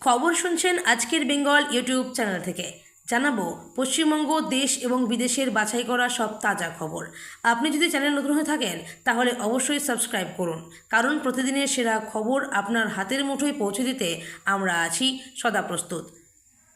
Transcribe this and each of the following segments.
খবর শুনছেন আজকের বেঙ্গল ইউটিউব চ্যানেল থেকে। জানাব, পশ্চিমবঙ্গ, দেশ এবং বিদেশের বাছাই করা সব তাজা খবর। আপনি যদি চ্যানেল নতুন হয়ে থাকেন, তাহলে অবশ্যই সাবস্ক্রাইব করুন। কারণ প্রতিদিনের সেরা খবর আপনার হাতের মুঠোয় পৌঁছে দিতে আমরা আছি সদা প্রস্তুত।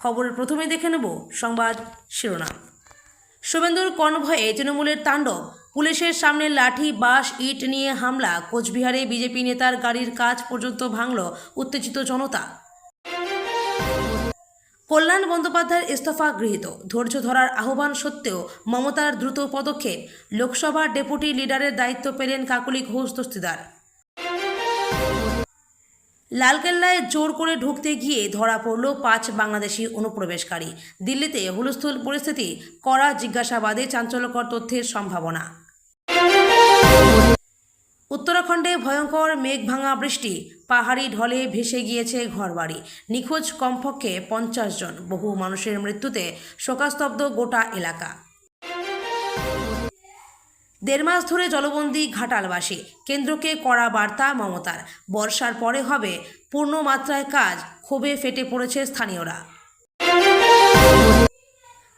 খবরের প্রথমে দেখে নেব সংবাদ শিরোনাম। শুভেন্দুর কনভয়ে তৃণমূলের তাণ্ডব। পুলিশের সামনে লাঠি, বাঁশ, ইট নিয়ে হামলা। কোচবিহারে বিজেপি নেতার গাড়ির কাজ পর্যন্ত ভাঙল উত্তেজিত জনতা। কল্যাণ বন্দ্যোপাধ্যায়ের ইস্তফা গৃহীত। ধৈর্য ধরার আহ্বান সত্ত্বেও মমতার দ্রুত পদক্ষেপ লোকসভার ডেপুটি লিডারের দায়িত্ব পেলেন কাকলি ঘোষ দস্তিদার। লালকেল্লায় জোর করে ঢুকতে গিয়ে ধরা পড়ল পাঁচ বাংলাদেশি অনুপ্রবেশকারী। দিল্লিতে হুলস্থুল পরিস্থিতি, কড়া জিজ্ঞাসাবাদে চাঞ্চল্যকর তথ্যের সম্ভাবনা। উত্তরাখণ্ডে ভয়ঙ্কর মেঘ ভাঙা বৃষ্টি পাহাড়ি ঢলে ভেসে গিয়েছে ঘরবাড়ি। নিখোঁজ কমপক্ষে পঞ্চাশ জন। বহু মানুষের মৃত্যুতে শোকাস্তব্ধ গোটা এলাকা। দেড় মাস ধরে জলবন্দি ঘাটালবাসী। কেন্দ্রকে কড়া বার্তা মমতার। বর্ষার পরে হবে পূর্ণ মাত্রায় কাজ। ক্ষোভে ফেটে পড়েছে স্থানীয়রা।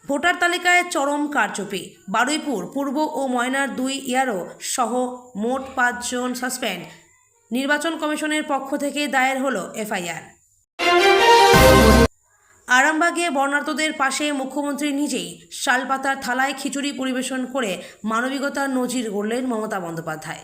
ভোটার তালিকায় চরম কারচুপি। বারুইপুর, পূর্ব ও ময়নার দুই ইয়ারও সহ মোট পাঁচজন সাসপেন্ড। নির্বাচন কমিশনের পক্ষ থেকে দায়ের হলো এফআইআর। আরামবাগে বর্ণার্থদের পাশে মুখ্যমন্ত্রী নিজেই শালপাতার থালায় খিচুড়ি পরিবেশন করে মানবিকতার নজির গড়লেন মমতা বন্দ্যোপাধ্যায়।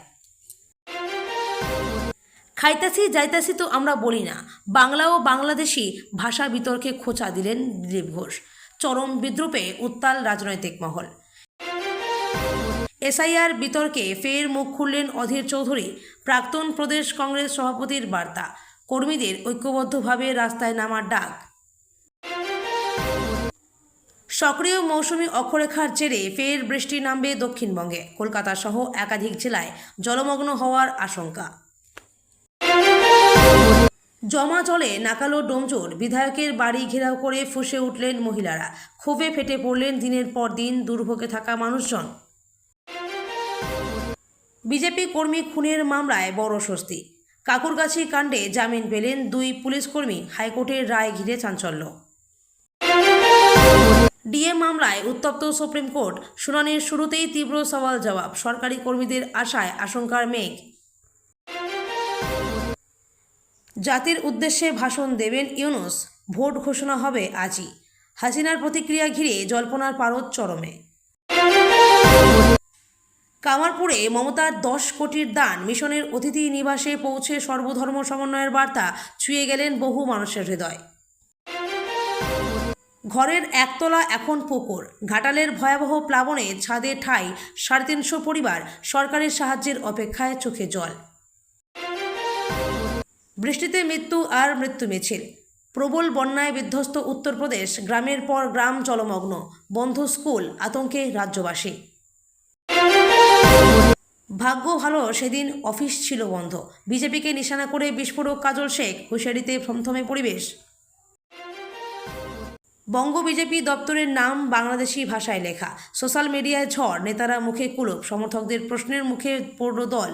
খাইতাছি যাইতাছি তো আমরা বলি না, বাংলা ও বাংলাদেশি ভাষা বিতর্কে খোঁচা দিলেন দিলীপ ঘোষ। চরম বিদ্রুপে উত্তাল রাজনৈতিক মহল। এসআইআর বিতর্কে ফের মুখ খুললেন অধীর চৌধুরী। প্রাক্তন প্রদেশ কংগ্রেস সভাপতির বার্তা। কর্মীদের ঐক্যবদ্ধভাবে রাস্তায় নামার ডাক। সক্রিয় মৌসুমি অক্ষরেখার জেরে ফের বৃষ্টি নামবে দক্ষিণবঙ্গে। কলকাতা সহ একাধিক জেলায় জলমগ্ন হওয়ার আশঙ্কা। জমা জলে নাকালো ডোমজোর। বিধায়কের বাড়ি ঘেরাও করে ফুঁসে উঠলেন মহিলারা। ক্ষোভে ফেটে পড়লেন দিনের পর দিন দুর্ভোগে থাকা মানুষজন। বিজেপি কর্মী খুনের মামলায় বড় স্বস্তি। কাকুরগাছি কাণ্ডে জামিন পেলেন দুই পুলিশকর্মী হাইকোর্টের রায় ঘিরে চাঞ্চল্য। ডিএ মামলায় উত্তপ্ত সুপ্রিম কোর্ট, শুনানির শুরুতেই তীব্র সওয়াল জবাব, সরকারি কর্মীদের আশায় আশঙ্কার মেঘ। জাতির উদ্দেশ্যে ভাষণ দেবেন ইউনুস, ভোট ঘোষণা হবে আজই। হাসিনার প্রতিক্রিয়া ঘিরে জল্পনার পারদ চরমে। কামারপুরে মমতার দশ কোটির দান, মিশনের অতিথি নিবাসে পৌঁছে সর্বধর্ম সমন্বয়ের বার্তা ছুঁয়ে গেলেন বহু মানুষের হৃদয়। ঘরের একতলা এখন পুকুর। ঘাটালের ভয়াবহ প্লাবনে ছাদে ঠাই, সাড়ে তিনশো পরিবার সরকারের সাহায্যের অপেক্ষায় চোখে জল। বৃষ্টিতে মৃত্যু আর মৃত্যু মিছিল। প্রবল বন্যায় বিধ্বস্ত উত্তরপ্রদেশ, গ্রামের পর গ্রাম জলমগ্ন, বন্ধ স্কুল, আতঙ্কে রাজ্যবাসী। ভাগ্য ভালো, সেদিন অফিস ছিল বন্ধ। বিজেপিকে নিশানা করে বিস্ফোরক কাজল শেখ, হুঁশিয়ারিতে থমথমে পরিবেশ। বঙ্গ বিজেপি দপ্তরের নাম বাংলাদেশি ভাষায় লেখা। সোশ্যাল মিডিয়ায় ঝড়, নেতারা মুখে কুলুপ, সমর্থকদের প্রশ্নের মুখে পড়ল দল।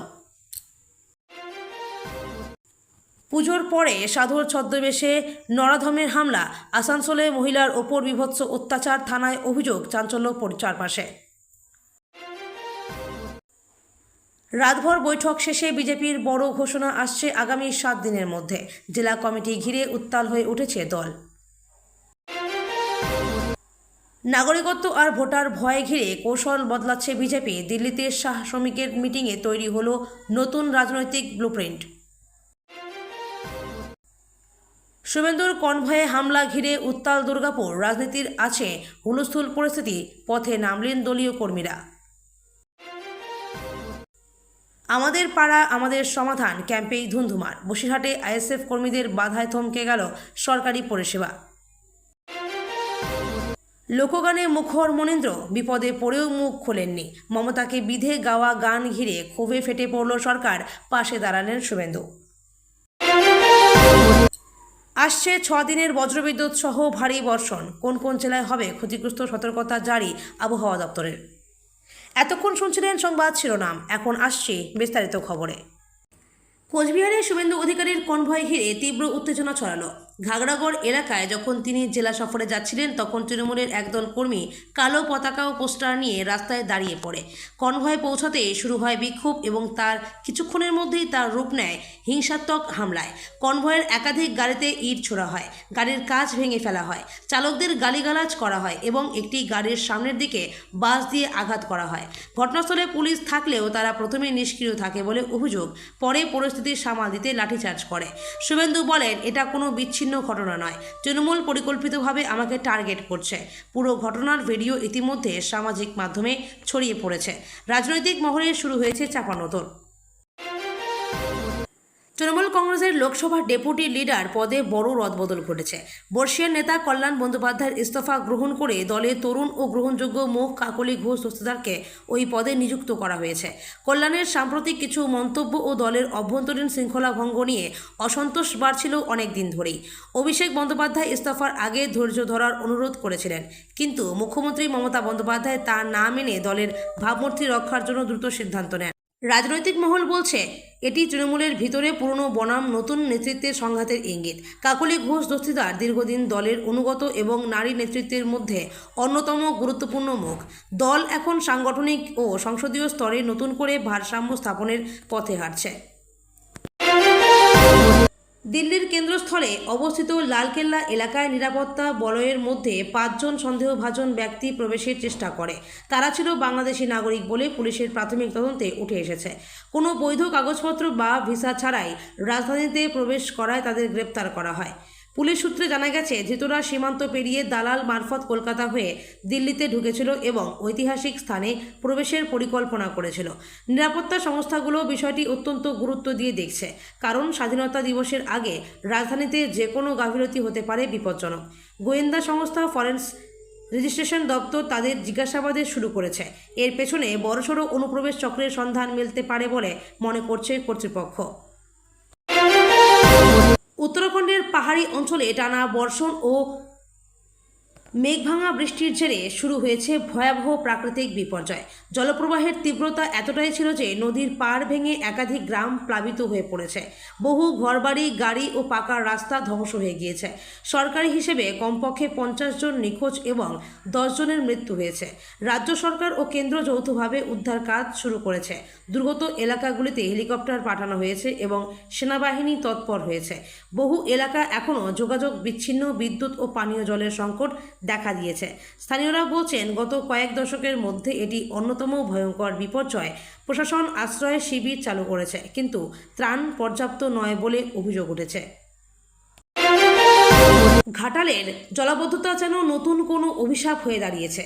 পুজোর পরে সাধুর ছদ্মবেশে নরাধমের হামলা, আসানসোলে মহিলার ওপর বিভৎস অত্যাচার থানায় অভিযোগ, চাঞ্চল্য চারপাশে। রাতভর বৈঠক শেষে বিজেপির বড় ঘোষণা আসছে আগামী সাত দিনের মধ্যে। জেলা কমিটি ঘিরে উত্তাল হয়ে উঠেছে দল। নাগরিকত্ব আর ভোটার ভয় ঘিরে কৌশল বদলাচ্ছে বিজেপি। দিল্লিতে শাহ শ্রমিকের মিটিংয়ে তৈরি হলো নতুন রাজনৈতিক ব্লুপ্রিন্ট। শুভেন্দুর কনভয়ে হামলা ঘিরে উত্তাল দুর্গাপুর। রাজনীতির আছে হুলস্থুল পরিস্থিতি, পথে নামলেন দলীয় কর্মীরা। আমাদের পাড়া, আমাদের সমাধান, ক্যাম্পেই ধুন্ধুমার। বসিরহাটে আইএসএফ কর্মীদের বাধায় থমকে গেল সরকারি পরিষেবা। লোকগানে মুখর মনীন্দ্র, বিপদে পড়েও মুখ খোলেননি। মমতাকে বিধে গাওয়া গান ঘিরে ক্ষোভে ফেটে পড়ল সরকার, পাশে দাঁড়ালেন শুভেন্দু। আসছে ছ দিনের বজ্রবিদ্যুৎ সহ ভারী বর্ষণ। কোন কোন জেলায় হবে ক্ষতিগ্রস্ত সতর্কতা জারি আবহাওয়া দপ্তরের। এতক্ষণ শুনছিলেন সংবাদ শিরোনাম। এখন আসছি বিস্তারিত খবরে। কোচবিহারে শুভেন্দু অধিকারীর কনভয় ঘিরে তীব্র উত্তেজনা ছড়ালো। ঘাগড়াগড় এলাকায় যখন তিনি জেলা সফরে যাচ্ছিলেন, তখন তৃণমূলের একদল কর্মী কালো পতাকা ও পোস্টার নিয়ে রাস্তায় দাঁড়িয়ে পড়ে। কনভয় পৌঁছাতে শুরু হয় বিক্ষোভ এবং তার কিছুক্ষণের মধ্যেই তার রূপ নেয় হিংসাত্মক হামলায়। কনভয়ের একাধিক গাড়িতে ইট ছোড়া হয়, গাড়ির কাজ ভেঙে ফেলা হয়, চালকদের গালিগালাজ করা হয় এবং একটি গাড়ির সামনের দিকে বাস দিয়ে আঘাত করা হয়। ঘটনাস্থলে পুলিশ থাকলেও তারা প্রথমে নিষ্ক্রিয় থাকে বলে অভিযোগ, পরে পরিস্থিতি সামাল দিতে লাঠিচার্জ করে। শুভেন্দু বলেন, এটা কোনো বিচ্ছিন্ন ঘটনা নয়। তৃণমূল পরিকল্পিতভাবে আমাকে টার্গেট করছে। পুরো ঘটনার ভিডিও ইতিমধ্যে সামাজিক মাধ্যমে ছড়িয়ে পড়েছে। রাজনৈতিক মহলে শুরু হয়েছে চাপানোতর। তৃণমূল কংগ্রেসের লোকসভার ডেপুটি লিডার পদে বড় রদবদল ঘটেছে। বর্ষিয়ার নেতা কল্যাণ বন্দ্যোপাধ্যায়ের ইস্তফা গ্রহণ করে দলের তরুণ ও গ্রহণযোগ্য মুখ কাকলি ঘোষ দস্তিদারকে ওই পদে নিযুক্ত করা হয়েছে। কল্যাণের সাম্প্রতিক কিছু মন্তব্য ও দলের অভ্যন্তরীণ শৃঙ্খলা ভঙ্গ নিয়ে অসন্তোষ বাড়ছিল অনেক দিন ধরেই। অভিষেক বন্দ্যোপাধ্যায় ইস্তফার আগে ধৈর্য ধরার অনুরোধ করেছিলেন। কিন্তু মুখ্যমন্ত্রী মমতা বন্দ্যোপাধ্যায় তা না মেনে দলের ভাবমূর্তি রক্ষার জন্য দ্রুত সিদ্ধান্ত নেন। রাজনৈতিক মহল বলছে, এটি তৃণমূলের ভিতরে পুরনো বনাম নতুন নেতৃত্বের সংঘাতের ইঙ্গিত। কাকলি ঘোষ দস্তিদার দীর্ঘদিন দলের অনুগত এবং নারী নেতৃত্বের মধ্যে অন্যতম গুরুত্বপূর্ণ মুখ। দল এখন সাংগঠনিক ও সংসদীয় স্তরে নতুন করে ভারসাম্য স্থাপনের পথে হাঁটছে। দিল্লির কেন্দ্রস্থলে অবস্থিত লালকেল্লা এলাকায় নিরাপত্তা বলয়ের মধ্যে পাঁচজন সন্দেহভাজন ব্যক্তি প্রবেশের চেষ্টা করে। তারা ছিল বাংলাদেশি নাগরিক বলে পুলিশের প্রাথমিক তদন্তে উঠে এসেছে। কোনো বৈধ কাগজপত্র বা ভিসা ছাড়াই রাজধানীতে প্রবেশ করায় তাদের গ্রেপ্তার করা হয়। পুলিশ সূত্রে জানা গেছে, ধৃতরা সীমান্ত পেরিয়ে দালাল মারফত কলকাতা হয়ে দিল্লিতে ঢুকেছিল এবং ঐতিহাসিক স্থানে প্রবেশের পরিকল্পনা করেছিল। নিরাপত্তা সংস্থাগুলো বিষয়টি অত্যন্ত গুরুত্ব দিয়ে দেখছে, কারণ স্বাধীনতা দিবসের আগে রাজধানীতে যে কোনো গাফিলতি হতে পারে বিপজ্জনক। গোয়েন্দা সংস্থা ফরেন্স রেজিস্ট্রেশন দপ্তর তাদের জিজ্ঞাসাবাদে শুরু করেছে। এর পেছনে বড়সড় অনুপ্রবেশ চক্রের সন্ধান মিলতে পারে বলে মনে করছে কর্তৃপক্ষ। উত্তরাখণ্ডের পাহাড়ি অঞ্চলে টানা বর্ষণ ও মেঘভাঙা বৃষ্টির জেরে শুরু হয়েছে ভয়াবহ প্রাকৃতিক বিপর্যয়। জলপ্রবাহের তীব্রতা এতটাই ছিল যে নদীর পাড় ভেঙে একাধিক গ্রাম প্লাবিত হয়ে পড়েছে। বহু ঘরবাড়ি, গাড়ি ও পাকা রাস্তা ধ্বংস হয়ে গিয়েছে। সরকারি হিসেবে কমপক্ষে পঞ্চাশ জন নিখোঁজ এবং জনের মৃত্যু হয়েছে। রাজ্য সরকার ও কেন্দ্র যৌথভাবে উদ্ধার কাজ শুরু করেছে। দুর্গত এলাকাগুলিতে হেলিকপ্টার পাঠানো হয়েছে এবং সেনাবাহিনী তৎপর হয়েছে। বহু এলাকা এখনও যোগাযোগ বিচ্ছিন্ন বিদ্যুৎ ও পানীয় জলের সংকট দেখা দিয়েছে। স্থানীয়রা বলছেন, গত কয়েক দশকের মধ্যে এটি অন্যতম ভয়ঙ্কর বিপর্যয়। প্রশাসন আশ্রয় শিবির চালু করেছে, কিন্তু ত্রাণ পর্যাপ্ত নয় বলে অভিযোগ উঠেছে। ঘাটালের জলাবদ্ধতা যেন নতুন কোনো অভিশাপ হয়ে দাঁড়িয়েছে।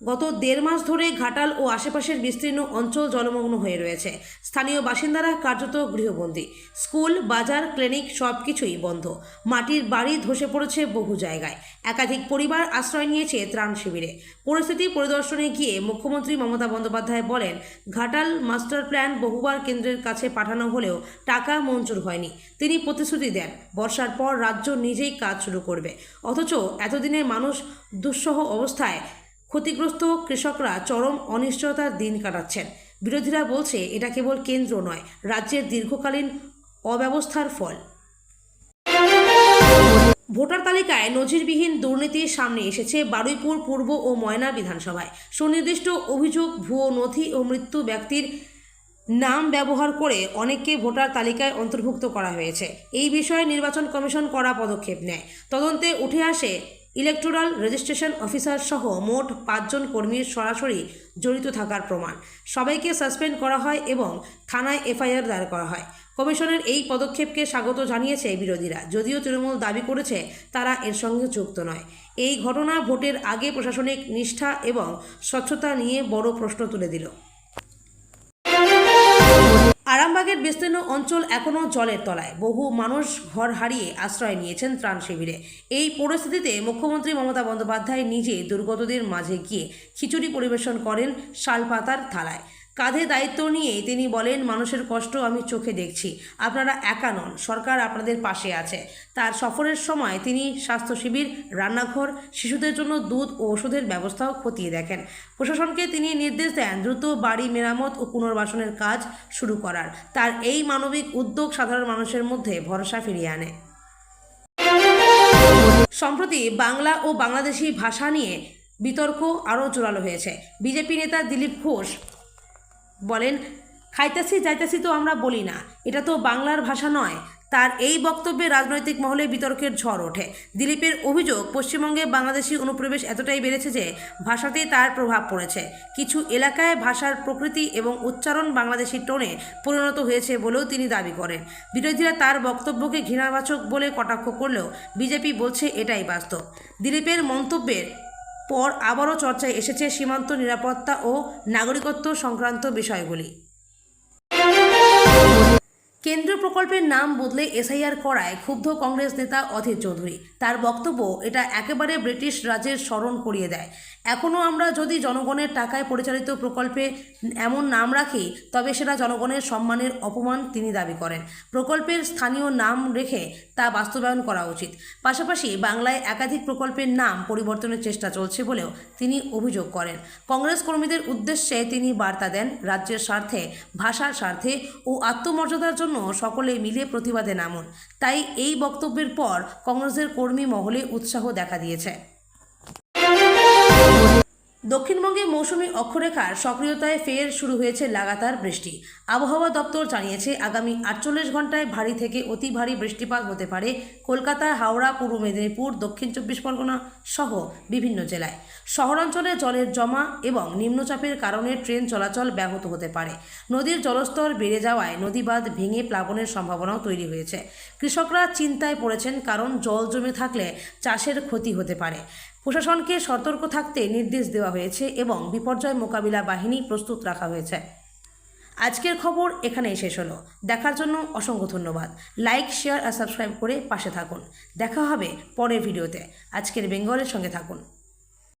গত দেড় মাস ধরে ঘাটাল ও আশেপাশের বিস্তীর্ণ অঞ্চল জলমগ্ন হয়ে রয়েছে। স্থানীয় বাসিন্দারা কার্যত গৃহবন্দী। স্কুল, বাজার, ক্লিনিক সব কিছুই বন্ধ। মাটির বাড়ি ধসে পড়েছে বহু জায়গায়। একাধিক পরিবার আশ্রয় নিয়েছে ত্রাণ শিবিরে। পরিস্থিতি পরিদর্শনে গিয়ে মুখ্যমন্ত্রী মমতা বন্দ্যোপাধ্যায় বলেন, ঘাটাল মাস্টার প্ল্যান বহুবার কেন্দ্রের কাছে পাঠানো হলেও টাকা মঞ্জুর হয়নি। তিনি প্রতিশ্রুতি দেন, বর্ষার পর রাজ্য নিজেই কাজ শুরু করবে। অথচ এতদিনে মানুষ দুঃসহ অবস্থায় ক্ষতিগ্রস্ত কৃষকরা চরম অনিশ্চয়তার দিন কাটাচ্ছেন। বিরোধীরা বলছে, এটা কেবল কেন্দ্র নয়, রাজ্যের দীর্ঘকালীন অব্যবস্থার ফল। ভোটার তালিকায় নজিরবিহীন দুর্নীতির সামনে এসেছে বারুইপুর পূর্ব ও ময়না বিধানসভায়। সুনির্দিষ্ট অভিযোগ, ভুয়ো নথি ও মৃত্যু ব্যক্তির নাম ব্যবহার করে অনেককে ভোটার তালিকায় অন্তর্ভুক্ত করা হয়েছে। এই বিষয়ে নির্বাচন কমিশন করা পদক্ষেপ নেয়। তদন্তে উঠে আসে ইলেকটোরাল রেজিস্ট্রেশন অফিসার সহ মোট পাঁচজন কর্মীর সরাসরি জড়িত থাকার প্রমাণ। সবাইকে সাসপেন্ড করা হয় এবং থানায় এফআইআর দায়ের করা হয়। কমিশনের এই পদক্ষেপকে স্বাগত জানিয়েছে বিরোধীরা। যদিও তৃণমূল দাবি করেছে তারা এর সঙ্গে যুক্ত নয়। এই ঘটনা ভোটের আগে প্রশাসনিক নিষ্ঠা এবং স্বচ্ছতা নিয়ে বড় প্রশ্ন তুলে দিল। আরামবাগের বিস্তীর্ণ অঞ্চল এখনও জলের তলায়। বহু মানুষ ঘর হারিয়ে আশ্রয় নিয়েছেন ত্রাণ শিবিরে। এই পরিস্থিতিতে মুখ্যমন্ত্রী মমতা বন্দ্যোপাধ্যায় নিজে দুর্গতদের মাঝে গিয়ে খিচুড়ি পরিবেশন করেন শালপাতার থালায়। কাঁধে দায়িত্ব নিয়ে তিনি বলেন, মানুষের কষ্ট আমি চোখে দেখছি। আপনারা একা নন, সরকার আপনাদের পাশে আছে। তার সফরের সময় তিনি স্বাস্থ্য শিবির, রান্নাঘর, শিশুদের জন্য দুধ ও ওষুধের ব্যবস্থাও খতিয়ে দেখেন। প্রশাসনকে তিনি নির্দেশ দেন দ্রুত বাড়ি মেরামত ও পুনর্বাসনের কাজ শুরু করার। তার এই মানবিক উদ্যোগ সাধারণ মানুষের মধ্যে ভরসা ফিরিয়ে আনে। সম্প্রতি বাংলা ও বাংলাদেশি ভাষা নিয়ে বিতর্ক আরও জোরালো হয়েছে। বিজেপি নেতা দিলীপ ঘোষ বলেন, খাইতাছি, যাইতাছি তো আমরা বলি না। এটা তো বাংলার ভাষা নয়। তার এই বক্তব্যে রাজনৈতিক মহলে বিতর্কের ঝড় ওঠে। দিলীপের অভিযোগ, পশ্চিমবঙ্গে বাংলাদেশি অনুপ্রবেশ এতটাই বেড়েছে যে ভাষাতেই তার প্রভাব পড়েছে। কিছু এলাকায় ভাষার প্রকৃতি এবং উচ্চারণ বাংলাদেশি টোনে পরিণত হয়েছে বলেও তিনি দাবি করেন। বিরোধীরা তার বক্তব্যকে ঘৃণাবাচক বলে কটাক্ষ করলেও বিজেপি বলছে এটাই বাস্তব। দিলীপের মন্তব্যের পর আবারও চর্চায় এসেছে সীমান্ত নিরাপত্তা ও নাগরিকত্ব সংক্রান্ত বিষয়গুলি। কেন্দ্রীয় প্রকল্পের নাম বদলে এসআইআর করায় ক্ষুব্ধ কংগ্রেস নেতা অধীর চৌধুরী। তার বক্তব্য, এটা একেবারে ব্রিটিশ রাজের স্মরণ করিয়ে দেয়। এখনও আমরা যদি জনগণের টাকায় পরিচালিত প্রকল্পে এমন নাম রাখি, তবে সেটা জনগণের সম্মানের অপমান তিনি দাবি করেন। প্রকল্পের স্থানীয় নাম রেখে তা বাস্তবায়ন করা উচিত। পাশাপাশি বাংলায় একাধিক প্রকল্পের নাম পরিবর্তনের চেষ্টা চলছে বলেও তিনি অভিযোগ করেন। কংগ্রেস কর্মীদের উদ্দেশ্যে তিনি বার্তা দেন, রাজ্যের স্বার্থে, ভাষার স্বার্থে ও আত্মমর্যাদার জন্য সকলে মিলে প্রতিবাদে নামুন। তাই এই বক্তব্যের পর কংগ্রেসের কর্মী মহলে উৎসাহ দেখা দিয়েছে। দক্ষিণবঙ্গে মৌসুমি অক্ষরেখার সক্রিয়তায় ফের শুরু হয়েছে লাগাতার বৃষ্টি। আবহাওয়া দপ্তর জানিয়েছে, আগামী আটচল্লিশ ঘন্টায় ভারী থেকে অতি ভারী বৃষ্টিপাত হতে পারে কলকাতা, হাওড়া, পূর্ব মেদিনীপুর, দক্ষিণ চব্বিশ পরগনা সহ বিভিন্ন জেলায়। শহরাঞ্চলে জলের জমা এবং নিম্নচাপের কারণে ট্রেন চলাচল ব্যাহত হতে পারে। নদীর জলস্তর বেড়ে যাওয়ায় নদীবাঁধ ভেঙে প্লাবনের সম্ভাবনাও তৈরি হয়েছে। কৃষকরা চিন্তায় পড়েছেন, কারণ জল জমে থাকলে চাষের ক্ষতি হতে পারে। প্রশাসনকে সতর্ক থাকতে নির্দেশ দেওয়া হয়েছে এবং বিপর্যয় মোকাবিলা বাহিনী প্রস্তুত রাখা হয়েছে। আজকের খবর এখানেই শেষ হলো। দেখার জন্য অসংখ্য ধন্যবাদ। লাইক, শেয়ার আর সাবস্ক্রাইব করে পাশে থাকুন। দেখা হবে পরের ভিডিওতে। আজকের বেঙ্গলের সঙ্গে থাকুন।